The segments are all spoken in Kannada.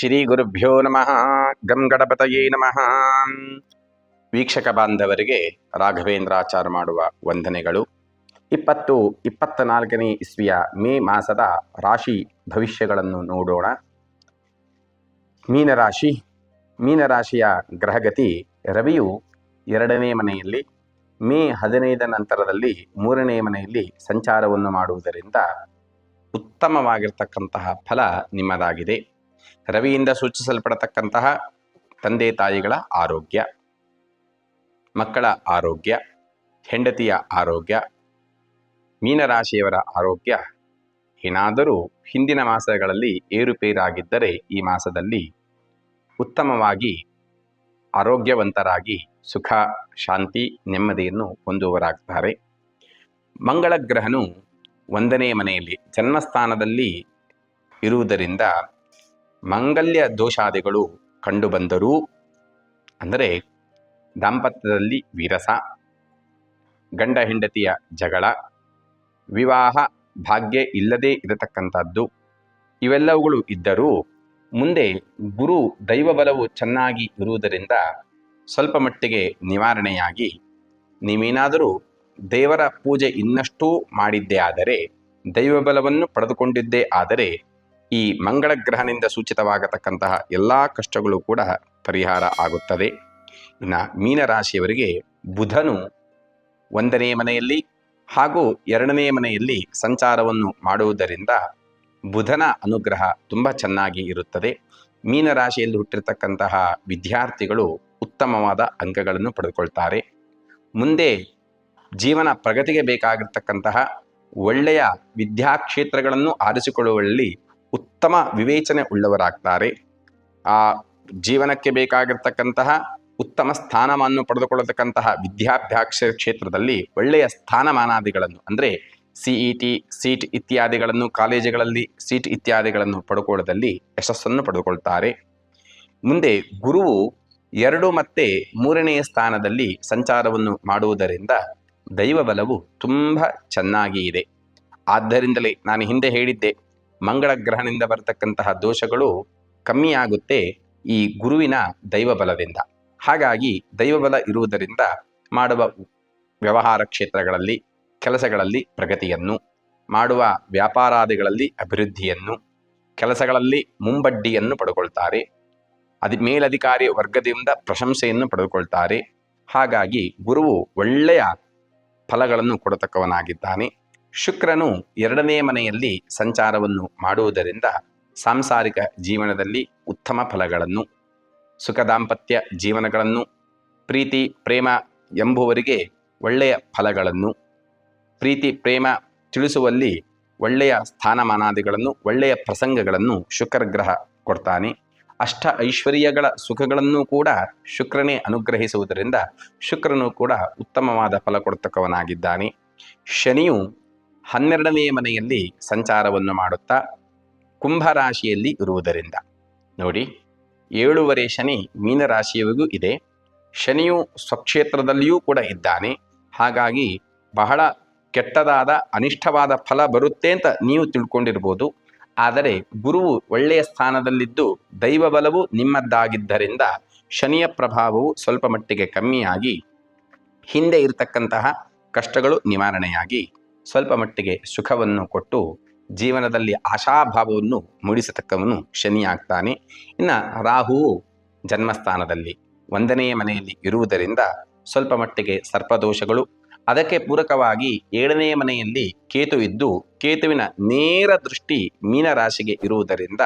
ಶ್ರೀ ಗುರುಭ್ಯೋ ನಮಃ. ಗಂ ಗಣಪತಯೇ ನಮಃ. ವೀಕ್ಷಕ ಬಾಂಧವರಿಗೆ ರಾಘವೇಂದ್ರಾಚಾರ ಮಾಡುವ ವಂದನೆಗಳು. ಇಪ್ಪತ್ತು ಇಪ್ಪತ್ತ ನಾಲ್ಕನೇ ಇಸ್ವಿಯ ಮೇ ಮಾಸದ ರಾಶಿ ಭವಿಷ್ಯಗಳನ್ನು ನೋಡೋಣ. ಮೀನರಾಶಿ, ಮೀನರಾಶಿಯ ಗ್ರಹಗತಿ ರವಿಯು ಎರಡನೇ ಮನೆಯಲ್ಲಿ, ಮೇ ಹದಿನೈದ ನಂತರದಲ್ಲಿ ಮೂರನೇ ಮನೆಯಲ್ಲಿ ಸಂಚಾರವನ್ನು ಮಾಡುವುದರಿಂದ ಉತ್ತಮವಾಗಿರ್ತಕ್ಕಂತಹ ಫಲ ನಿಮ್ಮದಾಗಿದೆ. ರವಿಯಿಂದ ಸೂಚಿಸಲ್ಪಡತಕ್ಕಂತಹ ತಂದೆ ತಾಯಿಗಳ ಆರೋಗ್ಯ, ಮಕ್ಕಳ ಆರೋಗ್ಯ, ಹೆಂಡತಿಯ ಆರೋಗ್ಯ, ಮೀನರಾಶಿಯವರ ಆರೋಗ್ಯ. ಏನಾದರೂ ಹಿಂದಿನ ಮಾಸಗಳಲ್ಲಿ ಏರುಪೇರಾಗಿದ್ದರೆ ಈ ಮಾಸದಲ್ಲಿ ಉತ್ತಮವಾಗಿ ಆರೋಗ್ಯವಂತರಾಗಿ ಸುಖ, ಶಾಂತಿ, ನೆಮ್ಮದಿಯನ್ನು ಹೊಂದುವರಾಗ್ತಾರೆ ಮಂಗಳ ಗ್ರಹನು ಒಂದನೇ ಮನೆಯಲ್ಲಿ ಜನ್ಮಸ್ಥಾನದಲ್ಲಿ ಇರುವುದರಿಂದ ಮಂಗಲ್ಯ ದೋಷಾದಿಗಳು ಕಂಡುಬಂದರೂ, ಅಂದರೆ ದಾಂಪತ್ಯದಲ್ಲಿ ವಿರಸ, ಗಂಡ ಹೆಂಡತಿಯ ಜಗಳ, ವಿವಾಹ ಭಾಗ್ಯ ಇಲ್ಲದೇ ಇರತಕ್ಕಂಥದ್ದು, ಇವೆಲ್ಲವುಗಳು ಇದ್ದರೂ ಮುಂದೆ ಗುರು ದೈವಬಲವು ಚೆನ್ನಾಗಿ ಇರುವುದರಿಂದ ಸ್ವಲ್ಪ ಮಟ್ಟಿಗೆ ನಿವಾರಣೆಯಾಗಿ ನೀವೇನಾದರೂ ದೇವರ ಪೂಜೆ ಇನ್ನಷ್ಟೂ ಮಾಡಿದ್ದೇ ಆದರೆ, ದೈವಬಲವನ್ನು ಪಡೆದುಕೊಂಡಿದ್ದೇ ಆದರೆ ಈ ಮಂಗಳ ಗ್ರಹನಿಂದ ಸೂಚಿತವಾಗತಕ್ಕಂತಹ ಎಲ್ಲ ಕಷ್ಟಗಳು ಕೂಡ ಪರಿಹಾರ ಆಗುತ್ತದೆ. ಇನ್ನು ಮೀನರಾಶಿಯವರಿಗೆ ಬುಧನು ಒಂದನೇ ಮನೆಯಲ್ಲಿ ಹಾಗೂ ಎರಡನೇ ಮನೆಯಲ್ಲಿ ಸಂಚಾರವನ್ನು ಮಾಡುವುದರಿಂದ ಬುಧನ ಅನುಗ್ರಹ ತುಂಬ ಚೆನ್ನಾಗಿ ಇರುತ್ತದೆ. ಮೀನರಾಶಿಯಲ್ಲಿ ಹುಟ್ಟಿರತಕ್ಕಂತಹ ವಿದ್ಯಾರ್ಥಿಗಳು ಉತ್ತಮವಾದ ಅಂಕಗಳನ್ನು ಪಡೆದುಕೊಳ್ತಾರೆ. ಮುಂದೆ ಜೀವನ ಪ್ರಗತಿಗೆ ಬೇಕಾಗಿರ್ತಕ್ಕಂತಹ ಒಳ್ಳೆಯ ವಿದ್ಯಾಕ್ಷೇತ್ರಗಳನ್ನು ಆರಿಸಿಕೊಳ್ಳುವಲ್ಲಿ ಉತ್ತಮ ವಿವೇಚನೆ ಉಳ್ಳವರಾಗ್ತಾರೆ. ಆ ಜೀವನಕ್ಕೆ ಬೇಕಾಗಿರ್ತಕ್ಕಂತಹ ಉತ್ತಮ ಸ್ಥಾನಮಾನವನ್ನು ಪಡೆದುಕೊಳ್ಳತಕ್ಕಂತಹ ವಿದ್ಯಾಭ್ಯಾಸ ಕ್ಷೇತ್ರದಲ್ಲಿ ಒಳ್ಳೆಯ ಸ್ಥಾನಮಾನಾದಿಗಳನ್ನು, ಅಂದರೆ ಸಿಇ ಟಿ ಸೀಟ್ ಇತ್ಯಾದಿಗಳನ್ನು, ಕಾಲೇಜುಗಳಲ್ಲಿ ಸೀಟ್ ಇತ್ಯಾದಿಗಳನ್ನು ಪಡ್ಕೊಳ್ಳೋದಲ್ಲಿ ಯಶಸ್ಸನ್ನು ಪಡೆದುಕೊಳ್ತಾರೆ. ಮುಂದೆ ಗುರುವು ಎರಡು ಮತ್ತೆ ಮೂರನೆಯ ಸ್ಥಾನದಲ್ಲಿ ಸಂಚಾರವನ್ನು ಮಾಡುವುದರಿಂದ ದೈವಬಲವು ತುಂಬ ಚೆನ್ನಾಗಿ ಇದೆ. ಆದ್ದರಿಂದಲೇ ನಾನು ಹಿಂದೆ ಹೇಳಿದ್ದೆ ಮಂಗಳ ಗ್ರಹನಿಂದ ಬರತಕ್ಕಂತಹ ದೋಷಗಳು ಕಮ್ಮಿಯಾಗುತ್ತೆ ಈ ಗುರುವಿನ ದೈವಬಲದಿಂದ. ಹಾಗಾಗಿ ದೈವಬಲ ಇರುವುದರಿಂದ ಮಾಡುವ ವ್ಯವಹಾರ ಕ್ಷೇತ್ರಗಳಲ್ಲಿ, ಕೆಲಸಗಳಲ್ಲಿ ಪ್ರಗತಿಯನ್ನು, ಮಾಡುವ ವ್ಯಾಪಾರಾದಿಗಳಲ್ಲಿ ಅಭಿವೃದ್ಧಿಯನ್ನು, ಕೆಲಸಗಳಲ್ಲಿ ಮುಂಬಡ್ಡಿಯನ್ನು ಪಡೆದುಕೊಳ್ತಾರೆ ಅದಿ ಮೇಲಧಿಕಾರಿ ವರ್ಗದಿಂದ ಪ್ರಶಂಸೆಯನ್ನು ಪಡೆದುಕೊಳ್ತಾರೆ ಹಾಗಾಗಿ ಗುರುವು ಒಳ್ಳೆಯ ಫಲಗಳನ್ನು ಕೊಡತಕ್ಕವನಾಗಿದ್ದಾನೆ. ಶುಕ್ರನು ಎರಡನೇ ಮನೆಯಲ್ಲಿ ಸಂಚಾರವನ್ನು ಮಾಡುವುದರಿಂದ ಸಾಂಸಾರಿಕ ಜೀವನದಲ್ಲಿ ಉತ್ತಮ ಫಲಗಳನ್ನು ಸುಖ ದಾಂಪತ್ಯ ಜೀವನಗಳನ್ನು, ಪ್ರೀತಿ, ಪ್ರೇಮ ಎಂಬುವರಿಗೆ ಒಳ್ಳೆಯ ಫಲಗಳನ್ನು, ಪ್ರೀತಿ, ಪ್ರೇಮ ತಿಳಿಸುವಲ್ಲಿ ಒಳ್ಳೆಯ ಸ್ಥಾನಮಾನಾದಿಗಳನ್ನು, ಒಳ್ಳೆಯ ಪ್ರಸಂಗಗಳನ್ನು ಶುಕ್ರ ಗ್ರಹ ಕೊಡ್ತಾನೆ. ಅಷ್ಟ ಐಶ್ವರ್ಯಗಳ ಸುಖಗಳನ್ನು ಕೂಡ ಶುಕ್ರನೇ ಅನುಗ್ರಹಿಸುವುದರಿಂದ ಶುಕ್ರನು ಕೂಡ ಉತ್ತಮವಾದ ಫಲ ಕೊಡ್ತಕ್ಕವನಾಗಿದ್ದಾನೆ. ಶನಿಯು ಹನ್ನೆರಡನೆಯ ಮನೆಯಲ್ಲಿ ಸಂಚಾರವನ್ನು ಮಾಡುತ್ತಾ ಕುಂಭರಾಶಿಯಲ್ಲಿ ಇರುವುದರಿಂದ. ನೋಡಿ, ಏಳುವರೆ ಶನಿ ಮೀನರಾಶಿಯವರಿಗೂ ಇದೆ. ಶನಿಯು ಸ್ವಕ್ಷೇತ್ರದಲ್ಲಿಯೂ ಕೂಡ ಇದ್ದಾನೆ. ಹಾಗಾಗಿ ಬಹಳ ಕೆಟ್ಟದಾದ, ಅನಿಷ್ಟವಾದ ಫಲ ಬರುತ್ತೆ ಅಂತ ನೀವು ತಿಳ್ಕೊಂಡಿರ್ಬೋದು. ಆದರೆ ಗುರುವು ಒಳ್ಳೆಯ ಸ್ಥಾನದಲ್ಲಿದ್ದು ದೈವ ಬಲವು ನಿಮ್ಮದ್ದಾಗಿದ್ದರಿಂದ ಶನಿಯ ಪ್ರಭಾವವು ಸ್ವಲ್ಪ ಮಟ್ಟಿಗೆ ಕಮ್ಮಿಯಾಗಿ ಹಿಂದೆ ಇರತಕ್ಕಂತಹ ಕಷ್ಟಗಳು ನಿವಾರಣೆಯಾಗಿ ಸ್ವಲ್ಪ ಮಟ್ಟಿಗೆ ಸುಖವನ್ನು ಕೊಟ್ಟು ಜೀವನದಲ್ಲಿ ಆಶಾಭಾವವನ್ನು ಮೂಡಿಸತಕ್ಕವನು ಶನಿಯಾಗ್ತಾನೆ. ಇನ್ನು ರಾಹುವು ಜನ್ಮಸ್ಥಾನದಲ್ಲಿ ಒಂದನೆಯ ಮನೆಯಲ್ಲಿ ಇರುವುದರಿಂದ ಸ್ವಲ್ಪ ಮಟ್ಟಿಗೆ ಸರ್ಪದೋಷಗಳು. ಅದಕ್ಕೆ ಪೂರಕವಾಗಿ ಏಳನೆಯ ಮನೆಯಲ್ಲಿ ಕೇತು ಇದ್ದು, ಕೇತುವಿನ ನೇರ ದೃಷ್ಟಿ ಮೀನರಾಶಿಗೆ ಇರುವುದರಿಂದ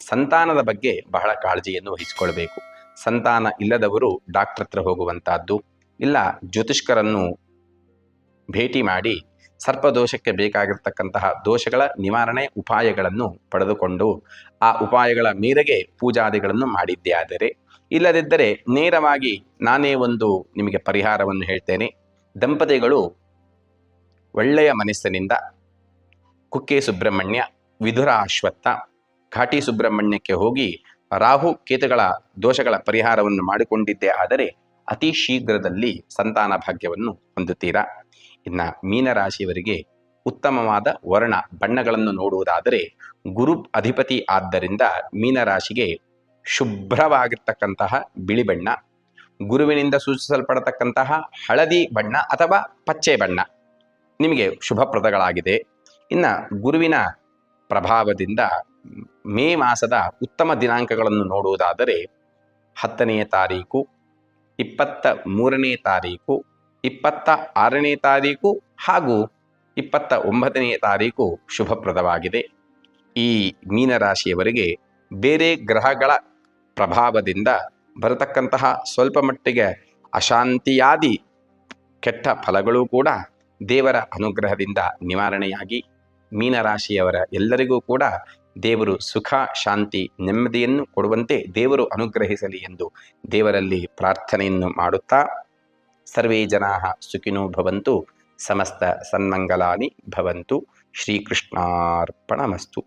ಸಂತಾನದ ಬಗ್ಗೆ ಬಹಳ ಕಾಳಜಿಯನ್ನು ವಹಿಸಿಕೊಳ್ಬೇಕು. ಸಂತಾನ ಇಲ್ಲದವರು ಡಾಕ್ಟರ್ ಹತ್ರ ಹೋಗುವಂತಹದ್ದು, ಇಲ್ಲ ಜ್ಯೋತಿಷ್ಕರನ್ನು ಭೇಟಿ ಮಾಡಿ ಸರ್ಪದೋಷಕ್ಕೆ ಬೇಕಾಗಿರ್ತಕ್ಕಂತಹ ದೋಷಗಳ ನಿವಾರಣೆ ಉಪಾಯಗಳನ್ನು ಪಡೆದುಕೊಂಡು ಆ ಉಪಾಯಗಳ ಮೇರೆಗೆ ಪೂಜಾದಿಗಳನ್ನು ಮಾಡಿದ್ದೇ ಆದರೆ ಇಲ್ಲದಿದ್ದರೆ ನೇರವಾಗಿ ನಾನೇ ಒಂದು ನಿಮಗೆ ಪರಿಹಾರವನ್ನು ಹೇಳ್ತೇನೆ. ದಂಪತಿಗಳು ಒಳ್ಳೆಯ ಮನಸ್ಸಿನಿಂದ ಕುಕ್ಕೆ ಸುಬ್ರಹ್ಮಣ್ಯ ವಿಧುರ ಅಶ್ವತ್ಥ, ಘಾಟಿ ಸುಬ್ರಹ್ಮಣ್ಯಕ್ಕೆ ಹೋಗಿ ರಾಹು ಕೇತುಗಳ ದೋಷಗಳ ಪರಿಹಾರವನ್ನು ಮಾಡಿಕೊಂಡಿದ್ದೇ ಆದರೆ ಅತಿ ಶೀಘ್ರದಲ್ಲಿ ಸಂತಾನ ಭಾಗ್ಯವನ್ನು ಹೊಂದುತ್ತೀರಾ? ಇನ್ನು ಮೀನರಾಶಿಯವರಿಗೆ ಉತ್ತಮವಾದ ವರ್ಣ ಬಣ್ಣಗಳನ್ನು ನೋಡುವುದಾದರೆ ಗುರು ಅಧಿಪತಿ ಆದ್ದರಿಂದ ಮೀನರಾಶಿಗೆ ಶುಭ್ರವಾಗಿರ್ತಕ್ಕಂತಹ ಬಿಳಿ ಬಣ್ಣ, ಗುರುವಿನಿಂದ ಸೂಚಿಸಲ್ಪಡತಕ್ಕಂತಹ ಹಳದಿ ಬಣ್ಣ ಅಥವಾ ಪಚ್ಚೆ ಬಣ್ಣ ನಿಮಗೆ ಶುಭಪ್ರದಗಳಾಗಿದೆ ಇನ್ನು ಗುರುವಿನ ಪ್ರಭಾವದಿಂದ ಮೇ ಮಾಸದ ಉತ್ತಮ ದಿನಾಂಕಗಳನ್ನು ನೋಡುವುದಾದರೆ ಹತ್ತನೆಯ ತಾರೀಕು, ಇಪ್ಪತ್ತ ಮೂರನೇ ತಾರೀಕು ಇಪ್ಪತ್ತ ಆರನೇ ತಾರೀಕು ಹಾಗೂ ಇಪ್ಪತ್ತ ಒಂಬತ್ತನೇ ತಾರೀಕು ಶುಭಪ್ರದವಾಗಿದೆ. ಈ ಮೀನರಾಶಿಯವರಿಗೆ ಬೇರೆ ಗ್ರಹಗಳ ಪ್ರಭಾವದಿಂದ ಬರತಕ್ಕಂತಹ ಸ್ವಲ್ಪ ಮಟ್ಟಿಗೆ ಅಶಾಂತಿಯಾದಿ ಕೆಟ್ಟ ಫಲಗಳು ಕೂಡ ದೇವರ ಅನುಗ್ರಹದಿಂದ ನಿವಾರಣೆಯಾಗಿ ಮೀನರಾಶಿಯವರ ಎಲ್ಲರಿಗೂ ಕೂಡ ದೇವರು ಸುಖ, ಶಾಂತಿ, ನೆಮ್ಮದಿಯನ್ನು ಕೊಡುವಂತೆ ದೇವರು ಅನುಗ್ರಹಿಸಲಿ ಎಂದು ದೇವರಲ್ಲಿ ಪ್ರಾರ್ಥನೆಯನ್ನು ಮಾಡುತ್ತಾ ಸರ್ವೇ ಜನಾ ಸುಖಿನೋ ಭವಂತು ಸಮಸ್ತ ಸನ್ಮಂಗಲಾನಿ ಭವಂತು ಶ್ರೀಕೃಷ್ಣಾರ್ಪಣಮಸ್ತು.